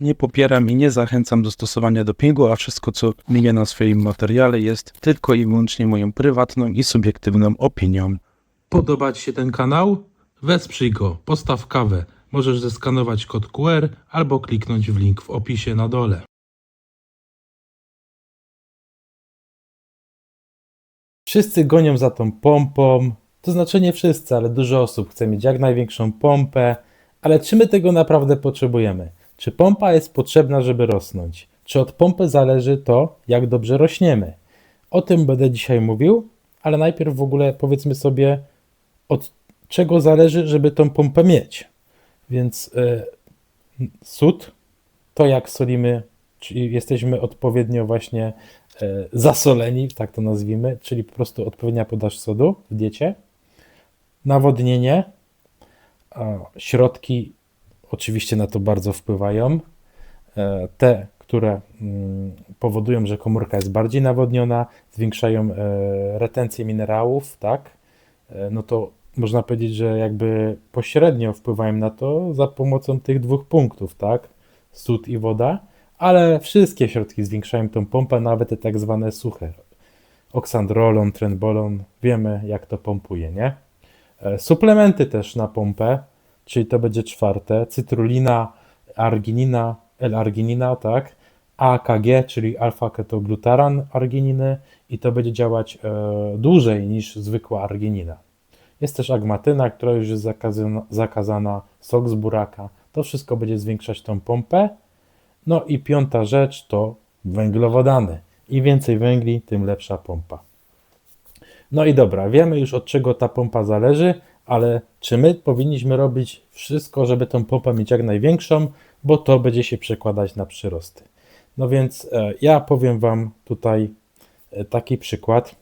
Nie popieram i nie zachęcam do stosowania dopingu, a wszystko co miję na swoim materiale jest tylko i wyłącznie moją prywatną i subiektywną opinią. Podoba Ci się ten kanał? Wesprzyj go, postaw kawę. Możesz zeskanować kod QR albo kliknąć w link w opisie na dole. Wszyscy gonią za tą pompą. To znaczy nie wszyscy, ale dużo osób chce mieć jak największą pompę. Ale czy my tego naprawdę potrzebujemy? Czy pompa jest potrzebna, żeby rosnąć? Czy od pompy zależy to, jak dobrze rośniemy? O tym będę dzisiaj mówił, ale najpierw w ogóle powiedzmy sobie, od czego zależy, żeby tą pompę mieć. Więc e, sód, to jak solimy, czyli jesteśmy odpowiednio właśnie e, zasoleni, tak to nazwijmy, czyli po prostu odpowiednia podaż sodu w diecie. Nawodnienie, środki oczywiście na to bardzo wpływają. E, Te, które mm, powodują, że komórka jest bardziej nawodniona, zwiększają e, retencję minerałów, tak? E, No to można powiedzieć, że jakby pośrednio wpływają na to za pomocą tych dwóch punktów, tak? Sód i woda, ale wszystkie środki zwiększają tą pompę, nawet te tak zwane suche. Oksandrolon, trenbolon, wiemy jak to pompuje, nie? Suplementy też na pompę, czyli to będzie czwarte, cytrulina, arginina, L-arginina, tak? AKG, czyli alfa-ketoglutaran argininy i to będzie działać e, dłużej niż zwykła arginina. Jest też agmatyna, która już jest zakazana, zakazana, sok z buraka. To wszystko będzie zwiększać tą pompę. No i piąta rzecz to węglowodany. Im więcej węgli, tym lepsza pompa. No i dobra, wiemy już od czego ta pompa zależy, ale czy my powinniśmy robić wszystko, żeby tą pompę mieć jak największą, bo to będzie się przekładać na przyrosty. No więc e, ja powiem Wam tutaj e, taki przykład.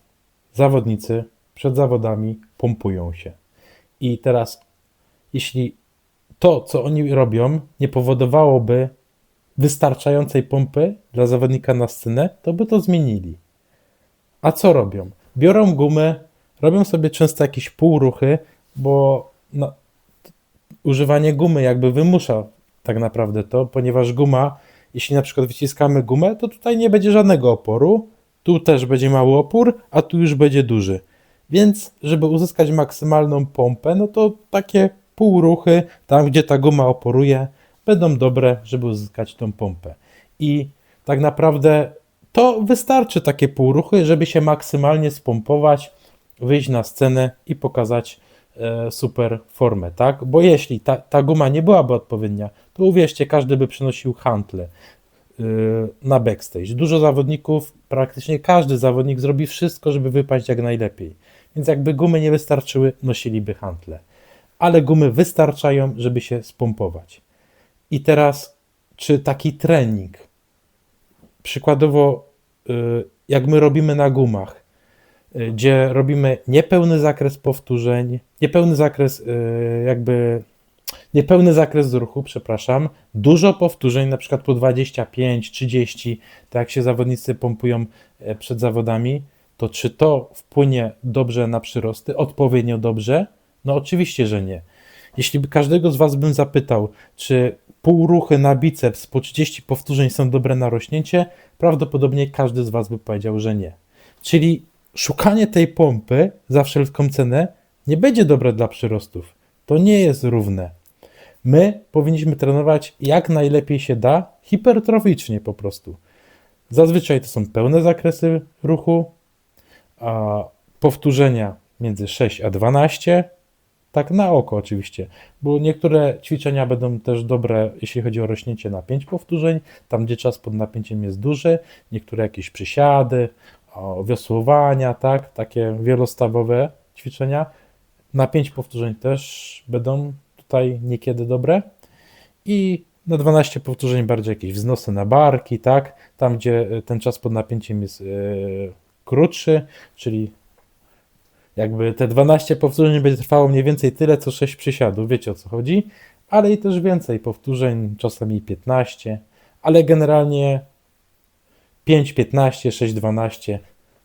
Zawodnicy przed zawodami pompują się. I teraz, jeśli to, co oni robią, nie powodowałoby wystarczającej pompy dla zawodnika na scenę, to by to zmienili. A co robią? Biorą gumę, robią sobie często jakieś półruchy, bo no, używanie gumy jakby wymusza tak naprawdę to, ponieważ guma, jeśli na przykład wyciskamy gumę, to tutaj nie będzie żadnego oporu, tu też będzie mały opór, a tu już będzie duży. Więc, żeby uzyskać maksymalną pompę, no to takie półruchy, tam gdzie ta guma oporuje, będą dobre, żeby uzyskać tą pompę. I tak naprawdę to wystarczy takie półruchy, żeby się maksymalnie spompować, wyjść na scenę i pokazać super formę, tak? Bo jeśli ta, ta guma nie byłaby odpowiednia, to uwierzcie, każdy by przynosił hantle y, na backstage. Dużo zawodników, praktycznie każdy zawodnik zrobi wszystko, żeby wypaść jak najlepiej. Więc jakby gumy nie wystarczyły, nosiliby hantle. Ale gumy wystarczają, żeby się spompować. I teraz, czy taki trening, przykładowo, y, jak my robimy na gumach, gdzie robimy niepełny zakres powtórzeń, niepełny zakres, y, jakby niepełny zakres ruchu, przepraszam, dużo powtórzeń, na przykład po 25, 30, tak jak się zawodnicy pompują e, przed zawodami, to czy to wpłynie dobrze na przyrosty, odpowiednio dobrze? No oczywiście, że nie. Jeśli by każdego z Was bym zapytał, czy półruchy na biceps po 30 powtórzeń są dobre na rośnięcie, prawdopodobnie każdy z Was by powiedział, że nie. Czyli szukanie tej pompy za wszelką cenę nie będzie dobre dla przyrostów. To nie jest równe. My powinniśmy trenować jak najlepiej się da, hipertroficznie po prostu. Zazwyczaj to są pełne zakresy ruchu, a powtórzenia między 6 a 12, tak na oko oczywiście, bo niektóre ćwiczenia będą też dobre, jeśli chodzi o rośnięcie na 5 powtórzeń, tam gdzie czas pod napięciem jest duży, niektóre jakieś przysiady, wiosłowania, tak, takie wielostawowe ćwiczenia, na 5 powtórzeń też będą tutaj niekiedy dobre. I na 12 powtórzeń bardziej jakieś wznosy na barki, tak, tam gdzie e, ten czas pod napięciem jest e, krótszy, czyli jakby te 12 powtórzeń będzie trwało mniej więcej tyle, co 6 przysiadów, wiecie o co chodzi, ale i też więcej powtórzeń, czasami 15, ale generalnie 5, 15, 6, 12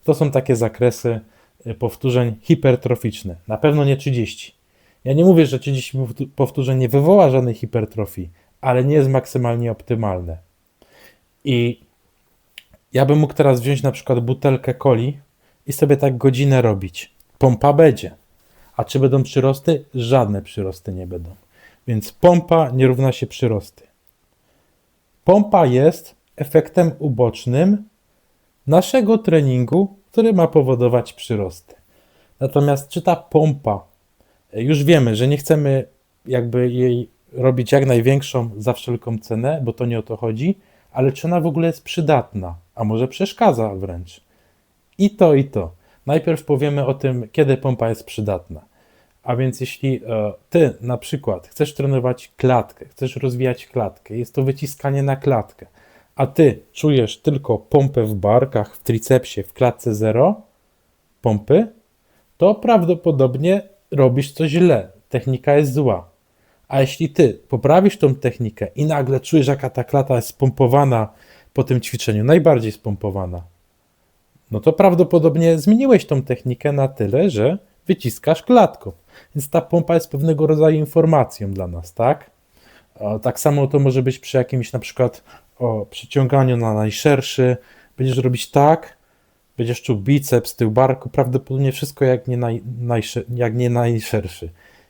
to są takie zakresy y, powtórzeń hipertroficzne. Na pewno nie 30. Ja nie mówię, że 30 powtó- powtórzeń nie wywoła żadnej hipertrofii, ale nie jest maksymalnie optymalne. I ja bym mógł teraz wziąć na przykład butelkę coli i sobie tak godzinę robić. Pompa będzie. A czy będą przyrosty? Żadne przyrosty nie będą. Więc pompa nie równa się przyrosty. Pompa jest efektem ubocznym naszego treningu, który ma powodować przyrosty. Natomiast czy ta pompa, już wiemy, że nie chcemy jakby jej robić jak największą za wszelką cenę, bo to nie o to chodzi, ale czy ona w ogóle jest przydatna, a może przeszkadza wręcz. I to, i to. Najpierw powiemy o tym, kiedy pompa jest przydatna. A więc jeśli e, ty na przykład chcesz trenować klatkę, chcesz rozwijać klatkę, jest to wyciskanie na klatkę, a ty czujesz tylko pompę w barkach, w tricepsie, w klatce zero, pompy, to prawdopodobnie robisz coś źle. Technika jest zła. A jeśli ty poprawisz tą technikę i nagle czujesz, jaka ta klata jest spompowana po tym ćwiczeniu, najbardziej spompowana, no to prawdopodobnie zmieniłeś tą technikę na tyle, że wyciskasz klatką. Więc ta pompa jest pewnego rodzaju informacją dla nas, tak? Tak samo to może być przy jakimś na przykład o przyciąganiu na najszerszy. Będziesz robić tak, będziesz czuł biceps, tył barku, prawdopodobnie wszystko jak nie, naj, najsze, jak nie najszerszy.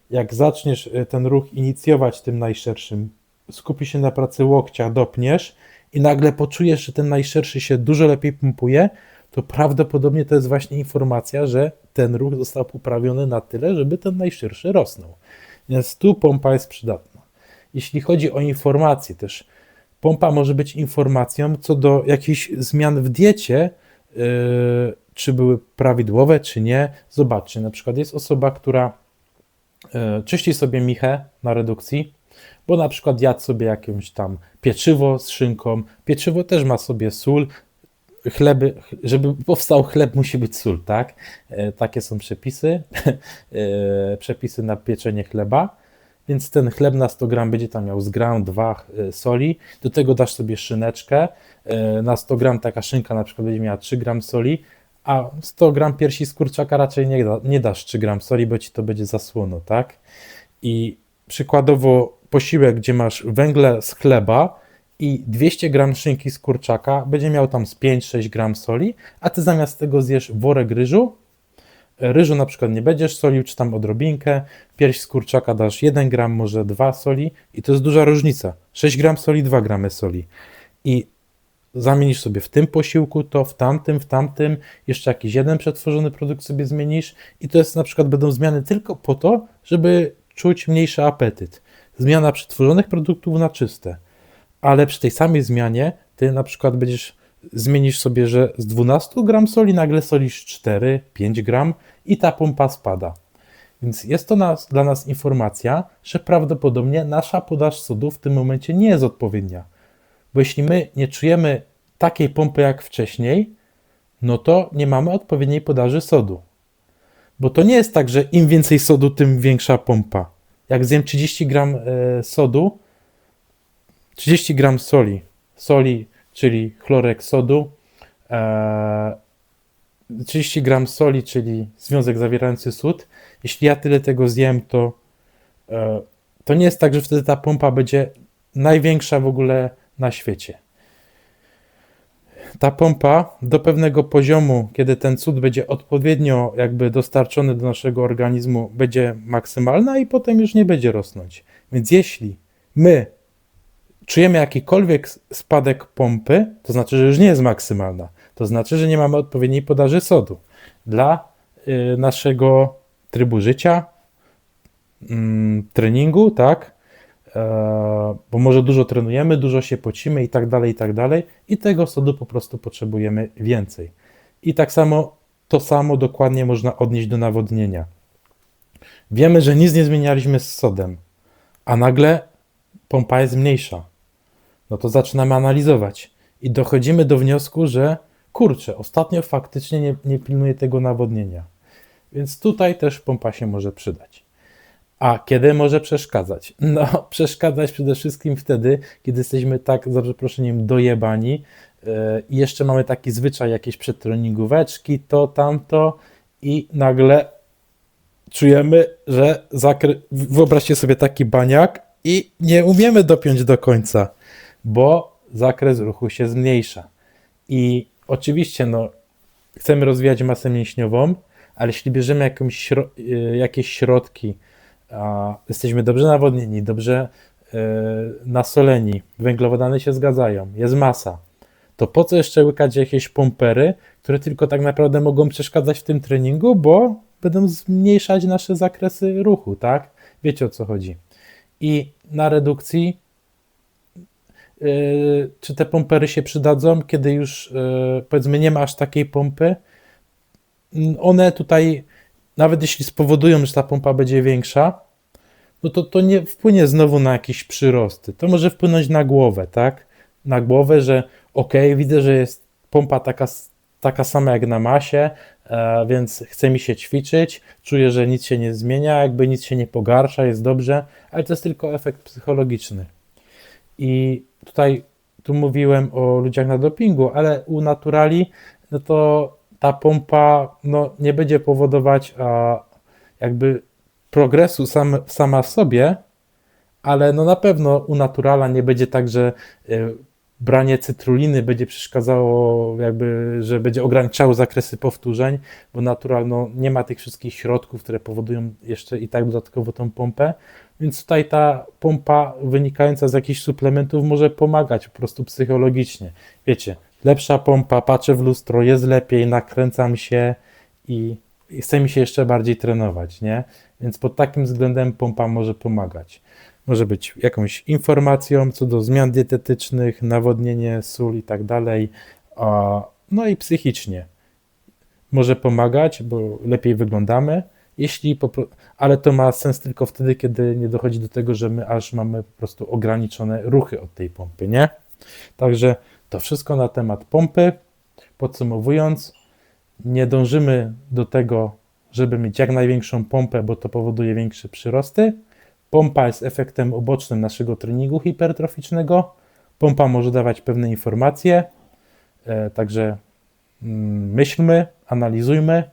Jak zaczniesz y, ten ruch inicjować tym najszerszym, skupi się na pracy łokcia, dopniesz i nagle poczujesz, że ten najszerszy się dużo lepiej pompuje, to prawdopodobnie to jest właśnie informacja, że ten ruch został poprawiony na tyle, żeby ten najszerszy rosnął. Więc tu pompa jest przydatna. Jeśli chodzi o informacje też, pompa może być informacją co do jakichś zmian w diecie, yy, czy były prawidłowe, czy nie. Zobaczcie, na przykład jest osoba, która yy, czyści sobie michę na redukcji, bo na przykład jadł sobie jakieś tam pieczywo z szynką. Pieczywo też ma sobie sól, chleby, żeby powstał chleb, musi być sól, tak? E, Takie są przepisy, e, przepisy na pieczenie chleba. Więc ten chleb na 100 gram będzie tam miał z gram, 2 soli. Do tego dasz sobie szyneczkę. E, Na 100 gram taka szynka na przykład będzie miała 3 gram soli, a 100 gram piersi z kurczaka raczej nie, da, nie dasz 3 gram soli, bo ci to będzie zasłono, tak? I przykładowo posiłek, gdzie masz węgle z chleba, i 200 gram szynki z kurczaka będzie miał tam z 5-6 gram soli, a ty zamiast tego zjesz worek ryżu. Ryżu na przykład nie będziesz solił, czy tam odrobinkę. Pierś z kurczaka dasz 1 gram, może 2 soli i to jest duża różnica. 6 gram soli, 2 gramy soli. I zamienisz sobie w tym posiłku to, w tamtym, w tamtym, jeszcze jakiś jeden przetworzony produkt sobie zmienisz i to jest na przykład będą zmiany tylko po to, żeby czuć mniejszy apetyt. Zmiana przetworzonych produktów na czyste ale przy tej samej zmianie ty na przykład będziesz zmienisz sobie, że z 12 gram soli nagle solisz 4, 5 gram i ta pompa spada. Więc jest to nas, dla nas informacja, że prawdopodobnie nasza podaż sodu w tym momencie nie jest odpowiednia. Bo jeśli my nie czujemy takiej pompy jak wcześniej, no to nie mamy odpowiedniej podaży sodu. Bo to nie jest tak, że im więcej sodu, tym większa pompa. Jak zjem 30 gram e, sodu, 30 gram soli, soli, czyli chlorek sodu, e, 30 gram soli, czyli związek zawierający sód. Jeśli ja tyle tego zjem, to, e, to nie jest tak, że wtedy ta pompa będzie największa w ogóle na świecie. Ta pompa do pewnego poziomu, kiedy ten cud będzie odpowiednio jakby dostarczony do naszego organizmu, będzie maksymalna i potem już nie będzie rosnąć. Więc jeśli my czujemy jakikolwiek spadek pompy, to znaczy, że już nie jest maksymalna. To znaczy, że nie mamy odpowiedniej podaży sodu dla y, naszego trybu życia, mm, treningu, tak? E, bo może dużo trenujemy, dużo się pocimy i tak dalej, i tak dalej, i tego sodu po prostu potrzebujemy więcej. I tak samo to samo dokładnie można odnieść do nawodnienia. Wiemy, że nic nie zmienialiśmy z sodem, a nagle pompa jest mniejsza no to zaczynamy analizować i dochodzimy do wniosku, że kurczę, ostatnio faktycznie nie, nie pilnuje tego nawodnienia. Więc tutaj też pompa się może przydać. A kiedy może przeszkadzać? No, przeszkadzać przede wszystkim wtedy, kiedy jesteśmy tak, za przeproszeniem, dojebani yy, i jeszcze mamy taki zwyczaj, jakieś przedtreningóweczki, to, tamto i nagle czujemy, że zakry... wyobraźcie sobie taki baniak, i nie umiemy dopiąć do końca, bo zakres ruchu się zmniejsza. I oczywiście, no, chcemy rozwijać masę mięśniową, ale jeśli bierzemy jakąś, y, jakieś środki, a jesteśmy dobrze nawodnieni, dobrze y, nasoleni, węglowodany się zgadzają, jest masa, to po co jeszcze łykać jakieś pompery, które tylko tak naprawdę mogą przeszkadzać w tym treningu, bo będą zmniejszać nasze zakresy ruchu, tak? Wiecie o co chodzi. I na redukcji yy, czy te pompery się przydadzą, kiedy już yy, powiedzmy nie ma aż takiej pompy? One tutaj, nawet jeśli spowodują, że ta pompa będzie większa, no to to nie wpłynie znowu na jakieś przyrosty. To może wpłynąć na głowę, tak? Na głowę, że ok, widzę, że jest pompa taka, taka sama jak na masie, e, więc chce mi się ćwiczyć, czuję, że nic się nie zmienia, jakby nic się nie pogarsza, jest dobrze, ale to jest tylko efekt psychologiczny. I tutaj tu mówiłem o ludziach na dopingu, ale u naturali, no to ta pompa no, nie będzie powodować a, jakby progresu sam, sama w sobie, ale no na pewno u naturala nie będzie tak, że y, branie cytruliny będzie przeszkadzało, jakby, że będzie ograniczało zakresy powtórzeń, bo natural no, nie ma tych wszystkich środków, które powodują jeszcze i tak dodatkowo tą pompę, więc tutaj ta pompa wynikająca z jakichś suplementów może pomagać po prostu psychologicznie. Wiecie, lepsza pompa, patrzę w lustro, jest lepiej, nakręcam się i, i chce mi się jeszcze bardziej trenować, nie? Więc pod takim względem pompa może pomagać. Może być jakąś informacją co do zmian dietetycznych, nawodnienie, sól i tak dalej. No i psychicznie może pomagać, bo lepiej wyglądamy, jeśli ale to ma sens tylko wtedy, kiedy nie dochodzi do tego, że my aż mamy po prostu ograniczone ruchy od tej pompy, nie? Także to wszystko na temat pompy. Podsumowując, nie dążymy do tego, żeby mieć jak największą pompę, bo to powoduje większe przyrosty. Pompa jest efektem obocznym naszego treningu hipertroficznego. Pompa może dawać pewne informacje, e, także mm, myślmy, analizujmy.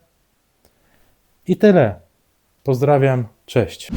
I tyle. Pozdrawiam, cześć.